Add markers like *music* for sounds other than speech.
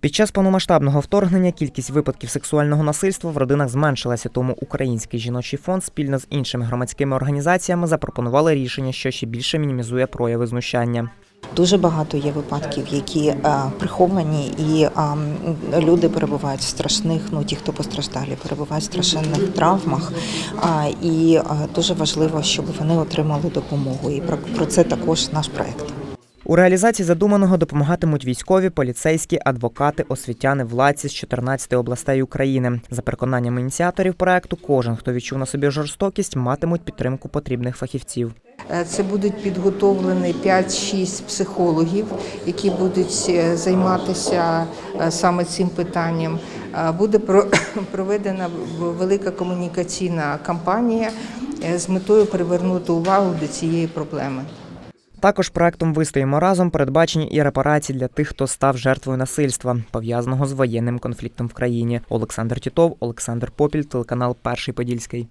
Під час повномасштабного вторгнення кількість випадків сексуального насильства в родинах зменшилася, тому Український жіночий фонд спільно з іншими громадськими організаціями запропонували рішення, що ще більше мінімізує прояви знущання. Дуже багато є випадків, які е, приховані, і е, люди перебувають в страшних, ну ті, хто постраждалі, перебувають в страшенних травмах. А, і е, дуже важливо, щоб вони отримали допомогу. І про, про це також наш проект. У реалізації задуманого допомагатимуть військові, поліцейські, адвокати, освітяни, владці з 14 областей України. За переконанням ініціаторів проекту, кожен, хто відчув на собі жорстокість, матимуть підтримку потрібних фахівців. Е, Це будуть підготовлені 5-6 психологів, які будуть е, займатися е, саме цим питанням. Буде про- *coughs* проведена велика комунікаційна кампанія з метою привернути увагу до цієї проблеми. Також проектом Вистоїмо разом передбачені і репарації для тих, хто став жертвою насильства, пов'язаного з воєнним конфліктом в країні. Олександр Тітов, Олександр Попіль, телеканал Перший Подільський.